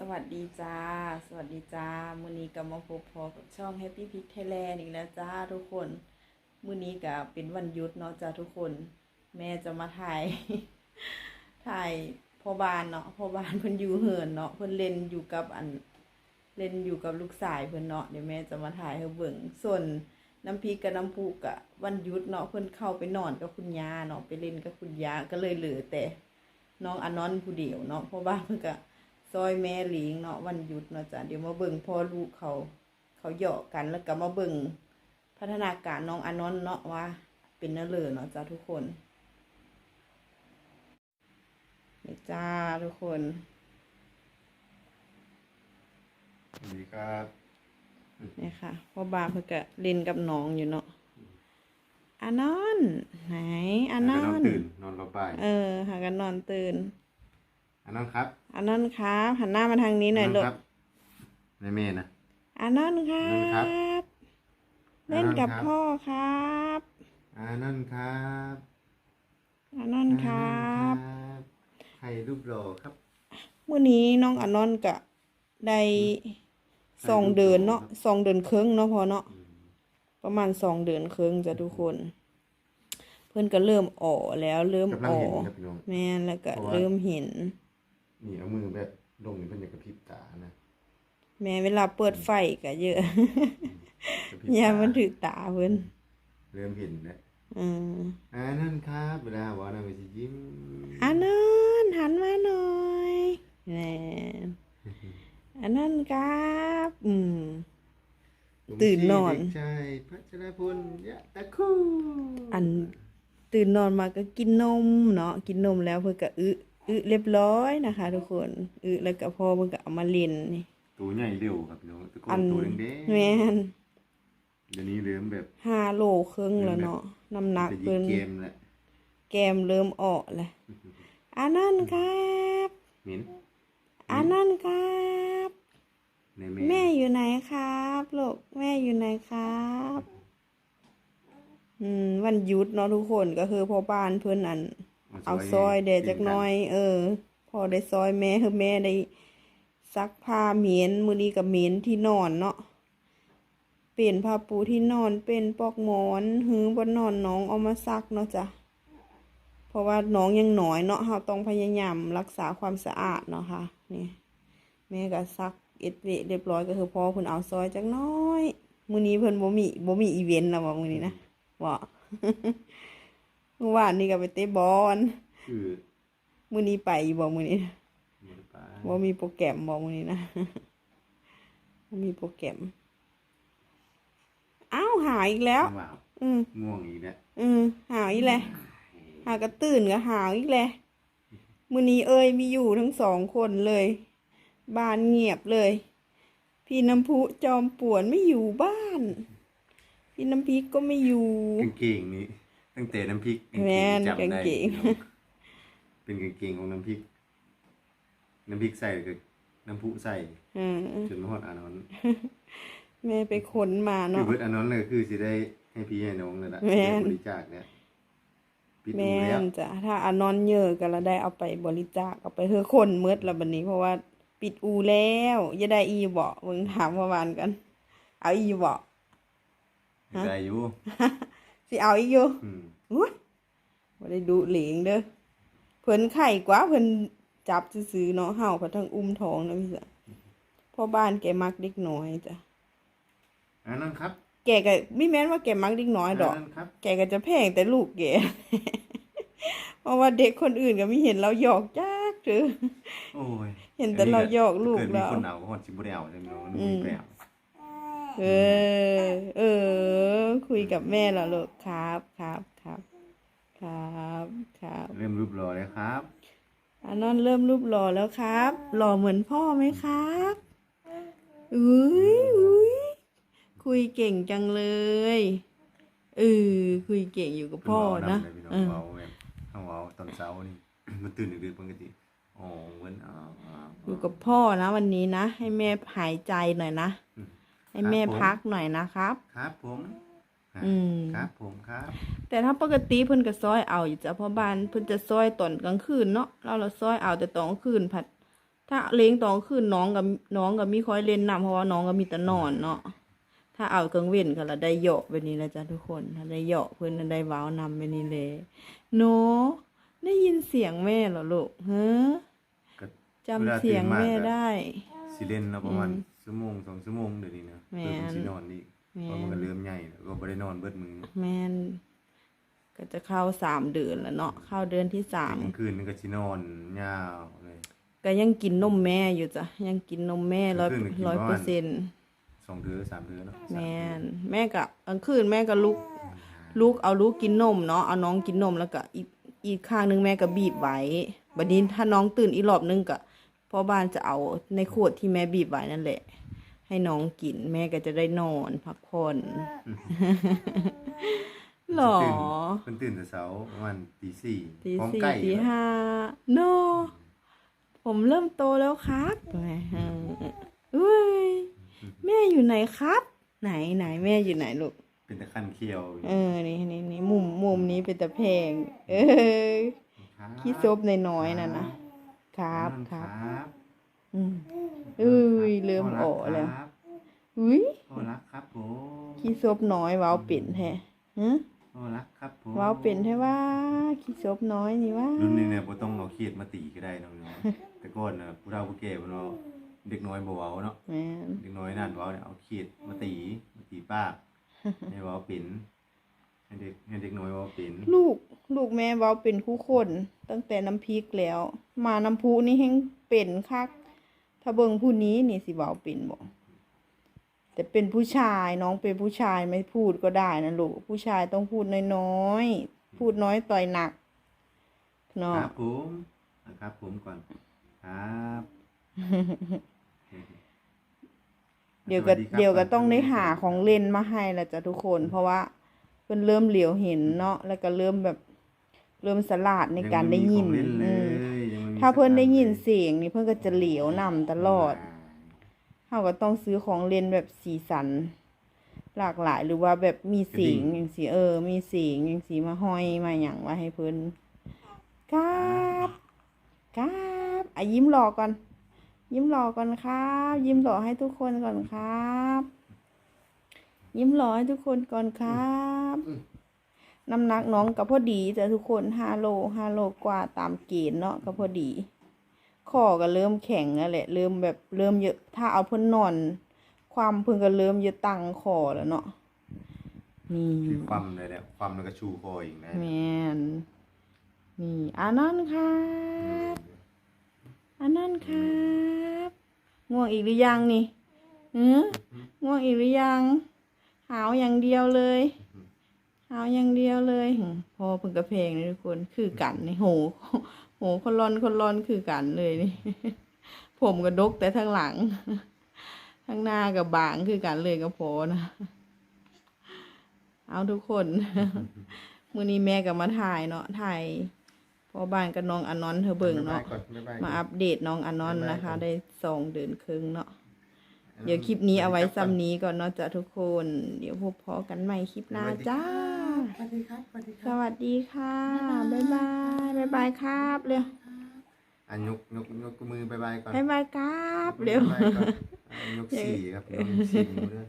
สวัสดีจ้า สวัสดีจ้ามือนี้ก็มาพบพอกับช่อง Happy Pick Thailand อีกแล้วจ้าทุกคนมือนี้ก็เป็นวันหยุดเนาะจ้าทุกคน แม่จะมาถ่าย ถ่ายพ่อบ้านเนาะพ่อบ้านเพิ่นอยู่เหินเนาะเพิ่นเล่นอยู่กับอันเล่นอยู่กับลูกสายเพิ่นเนาะเดี๋ยวแม่จะมาถ่ายให้เบิ่งส่วนน้ำพริกกับน้ำพุกะวันหยุดเนาะเพิ่นเข้าไปนอนกับคุณย่าเนาะไปเล่นกับคุณย่าก็เลยเหลือแต่น้องอนนอนผู้เดียวเนาะเพราะว่าเพิ่นก็ อยแม่หลิงเนาะวันหยุดเนาะจ้ะเดี๋ยวมาเบิ่งพ่อลูกเขา เขาเหยาะกันแล้วก็มาเบิ่งพัฒนาการน้องอนนเนาะว่า เป็นเนื้อเลอเนาะจ้ะทุกคนนี่จ้าทุกคนสวัสดีครับนี่ค่ะพ่อบาเพิ่นก็เล่นกับน้องอยู่เนาะอานอน ไหนอานอแล้วก็นตื่นนอนรอบบ่ายเออหากันนอนตื่น อันนั้นครับอานอนครับ หันหน้ามาทางนี้หน่อยอัลูกครับแม่เมย์นะอานอนครัอานอนครับบเล่นกับอานอนครับพ่อครับอันนั้นครับอานอนครับบใครรูปหล่อครับมื้อนี้น้องอานอนก็ได้สองเดือนเนาะสองเดือนครึ่งเนาะพอเนาะอืมประมาณสองเดือนครึ่งจ้ะทุกคน เพิ่นก็เริ่มอ่อแล้วเริ่มกำลังอ่อเห็นครับพี่น้องแม่นแล้วก็เพราะว่าเริ่มเห็น นี่เอามือแบบลงนี่เป็นอย่างกระพริบตานะแม่เวลาเปิดไฟก็เยอะกระพริบอย่าตามันถึกตาเพิ่นเริ่มเห็นแล้วอืมอันนั้นครับเวลาว่านะมันจะยิ้มอานอนหันมาหน่อยแหน่อันนั้นครับ อืมผมตื่นนอนชื่เด็กชายพัชรพลยะตะคู่อันตื่นนอนมาก็กินนมเนาะกินนมแล้วเพิ่นก็อึ อึเรียบร้อยนะคะ ทุกคนอึแล้วก็พอเพิ่นก็เอามาเล่นนี่ตัวใหญ่เร็วครับพี่น้องแตะโกอันนตัวแดงๆแม่นเดี๋ยวนี้เริ่มแบบห้าโลครึ่งแล้วเนาะน้ำหนักจะยิเพิ่งนเกมแหละแก้มเริ่มออกแล้วอันนั้นครับเหม็นอันนั้นครับ ในแม่แม่อยู่ไหนครับลูกแม่อยู่ไหนครับ อืมวันหยุดเนาะทุกคนก็คือพ่อบ้านเพื่อนอัน เอาซอยเดจักหน้อย เออ พอได้ซอยแม่คือแม่ได้ซักผ้าเหมียนมือนี้กับเหมียนที่นอนเนาะเปลี่ยนผ้าปูที่นอนเป็นปลอกหมอนหือบนนอนน้องเอามาซักเนาะจ้ะเพราะว่าน้องยังหน่อยเนาะเราต้องพยายามรักษาความสะอาดเนาะค่ะนี่แม่ก็ซักเอ็ดเวะเรียบร้อยก็คือพอเพิ่นเอาซอยจักหน้อย มื้อนี้เพิ่นบ่มีบ่มีอีเวนต์แล้วว่ามื้อนี้นะว่า เมื่อวานนี่ก็ไปเตะบอลคือมื้อนี้ไปอยู่บ่มื้อนี้หมดปลาบ่มีโปรแกรมบ่มื้อนี้นะบ่มีโปรแกรมอ้าวหายอีกแล้วว้าวอืมง่วงอีกแล้วอืมหาวอีกแหละหากระตื่นก็หาวอีกแหละมื้อนี้เอ้ยมีอยู่ทั้งสองคนเลย บ้านเงียบเลย พี่น้ำพุจอมป่วนไม่อยู่บ้าน พี่น้ำพริกก็ไม่อยู่ กางเกงนี้ ตั้งแต่น้ำพริกางเกงแม่นจำได้กางเกงพี่น้อเป็นกางเกงของน้ำพริก น้ำพริกใส่กับน้ำพุใส่อืมจนมาฮอดอานอนท์แม่ไปขนมาคือเนาะ เบิดอานอนท์เลยคือสิได้ให้พี่ให้น้องเลยละแม่น ได้บริจาคเนี่ยปิดดูแม่แล้วนจ้ะถ้าอานอนเยอะก็ละได้เอาไปบริจาคเอาไปเฮือคนเมืดละบัดนี้ เพราะว่าปิดอูแล้วอย่าได้อีบ่เบิ่งถามเมื่อวานกัน เอาอีบ่ฮะได้อยู่ สิเอาอีกอยู่อืมอุ้ยบ่ได้ดูเหลงเด้อเพิ่นไข่กว่าเพิ่นจับซื้อๆเนาะเฮาก็ทั้งอุ้มท้องนะพี่จ้ะพ่อบ้านแกมักเด็กน้อยจ้ะอานอนท์ครับแกก็ไม่แม่นว่าแกมักเด็กน้อยดอกนอนท์ครับแกก็จะแพงแต่ลูกแก เพราะว่าเด็กคนอื่นก็ไม่เห็นเราหยอกจ้ากหรือโอ้ยเห็นแต่เราหยอกลูกเกิดมีเรา คนเอาก็ฮอดสิบ่ได้เอาใช่ไหมน้องมันอืบ่มไปเอา เออ เออ คุยกับแม่เหรอลูกครับครับครับครับครับเริ่มรูปรอเลยครับอานอนเริ่มรูปหล่อแล้วครับ หล่อเหมือนพ่อไหมครับอุ้ยอุ้ยคุยเก่งจังเลยเออคุยเก่งอยู่กับพ่อนะเพิ่เอเว้าำเลยพี่อน้องเว้าแบบเขาเว้าตอนเช้านี่มันตื่นดึกๆปกติอ๋อเว้นอ๋ออ๋ออยู่กับพ่อนะวันนี้นะ ให้แม่หายใจหน่อยนะอืม ให้แม่ครับผม พักหน่อยนะครับ ครับผมฮะอืม ครับผมครับแต่ถ้าปกติเพิ่นก็ซอยเอาอยู่จ้ะเพราะบ้านเพิ่นจะซอยตอนกลางคืนเนาะเราเราซอยเอาแต่ตอนกลางคืนผัด ถ้าเลี้ยงตอนคืนน้องกับน้องกับมีคอยเล่นน้ำเพราะว่าน้องก็มีแต่นอนเนาะถ้าเอากลางเว้นก็ละได้เหยาะแบบนี้ละจ้ะทุกคนถ้าได้เหยาะเพื่อนน่ะได้ว้าวนำแบบนี้เลยโนได้ยินเสียงแม่เหรอลูกฮะก็จำเสียงแม่ได้ สิเล่นเนาะประมาณ ชั่วโมงสองชั่วโมงเดี๋ยวนี้นะแม่เพิ่นนสินอนนี่แม่เพราะมันก็เริ่มใหญ่แล้วก็บ่ได้นอนเบิดมื้อแม่นก็จะเข้าสามเดือนแล้วเนาะเข้าเดือนที่สาม กลางคืนนี่ก็สินอนยาวเลย ก็ยังกินนมแม่อยู่จ้ะยังกินนมแม่ร้อยกลางคืนก็กินร้อยประเปอมาณร์เซ็นต์สองเดือนสามเดือนเนาะแม่นแม่กะกลางคืนแม่ก็ลุกลูกเอาลูกกินนมเนาะเอาน้องกินนมแล้วก็อีกอีกข้างหนึงแม่ก็บีบไว้บัดนี้ถ้าน้องตื่นอีกรอบนึงก็ พ่อบ้านจะเอาในขวดที่แม่บีบไว้นั่นแหละ ให้น้องกินแม่ก็จะได้นอนพักผ่อนหรอเพิ่นตื่นแต่เช้าประมาณตีสี่ตีพร้อมสี่ใกล้ตีห้าโนผมเริ่มโตแล้วครับแหมเอ้ยแม่อยู่ไหนครับ ไหนไหนแม่อยู่ไหนลูกเป็นตะคันเคียว เออ นี่นี่นี่มุมมุมนี้เป็นตะแพง เออครับขี้ซบในน้อยๆน่ะนะ ครับนั่นครับครับอืมเอ้ยเริ่มออกแล้วครับอุ้ยพ่อรักครับผมขี้ซบน้อยเว้าเป็นแท้ฮะพ่อรักครับผมเว้าเป็นแท้ว่าขี้ซบน้อยนี่ว่ารุ่นนี้เนี่ยบ่ต้องเอาเครียดมาตีก็ได้น้องๆแต่ก่อนน่ะผู้เฒ่าผู้แก่เพิ่นว่าเด็กน้อยบ่เว้าเนาะแม่นเด็กน้อยนั่นเว้าเนี่ยเอาเครียดมาตีมาตีปากให้เว้าเป็น ให้เด็กให้เด็กน้อยเว้าเป็นลูกลูกแม่เว้าเป็นคู่คน ตั้งแต่น้ำพริกแล้ว มาน้ำพุนี่แฮงเป็นคักถ้าเบิ่งผู้นี้นี่สิเว้าเป็นบ่แต่เป็นผู้ชายน้องเป็นผู้ชายไม่พูดก็ได้นะลูกผู้ชายต้องพูดน้อยๆพูดน้อยต่อยหนักคเนาะรับผมนะครับผมก่อนครับเดี๋ยวก็สสครับเดี๋ยวก็ต้องได้หาของเล่นมาให้ละจ้ะทุกคน เพราะว่า เพิ่นเริ่มเหลียวเห็นเนาะแล้วก็เริ่มแบบเริ่มสลาดในการได้ยินงม่มีของเล่นเลอืมยยังไม่มีถ้าเพิ่นได้ยินสตางค์เสียงนี่เพิ่นก็จะเหลียวนำตลอดเฮาก็ต้องซื้อของเล่นแบบสีสัน หลากหลายหรือว่าแบบมีเสียงอย่างสีเออ มีเสียงอย่างสีมาห้อยมาหยังไว้ให้เพิ่นครับครับอะยิ้มหลอกก่อน ยิ้มหล่อก่อนครับ ยิ้มหล่อให้ทุกคนก่อนครับ ยิ้มหล่อให้ทุกคนก่อนครับน้ำหนักน้องก็พอดีแต่ทุกคนห้าโลห้าโลกว่าตามเกณฑ์เนาะก็พอดีคอก็เริ่มแข็งแล้วแหละ เริ่มแบบเริ่มเยอะ ถ้าเอาเพิ่นนอน ความเพิ่นก็เริ่มเยอะตั้งคอแล้วเนาะนี่คือความเลยแหละความแล้วก็ชูคออีกนะแมนนี่อานันต์ครับอานันต์ครับ ง่วงอีกหรือยังนี่เออง่วงอีกหรือยัง หาวอย่างเดียวเลยหาวอย่างเดียวเลยหึพอเพิ่งกระเพลงเลยทุกคนคือกันนี่โหโหคนร้อนคนร้อนคือกันเลยนี่ผมกระดกแต่ทางหลังทางหน้ากับบางคือกันเลยกับพอนะเอาทุกคนมื้อนี้แม่ก็มาถ่ายเนาะถ่ายพ่อบ้านกับน้องอนนท์เธอเบิ่งเนาะบ๊ยบยก่อบ๊ยบยมาอัปเดตน้องอนนท์นะคะบ๊ายบายได้สองเดือนครึ่งเนาะ เดี๋ยวคลิปนี้เอาไว้ซ้ำนี้ก่อนเนาะจ้ะทุกคน เดี๋ยวพบพอกันใหม่คลิปหน้าจ้า สวัสดีครับ สวัสดีคสรับ วัสดีค่ะ บ๊ายบาย บ๊ายบายครับเร็ว อะยกยกยกมือบายบายก่อนบ๊ายบายครับเร็วบ๊ายบายก่อนอะยกสี่ครับยกสี่มือด้วย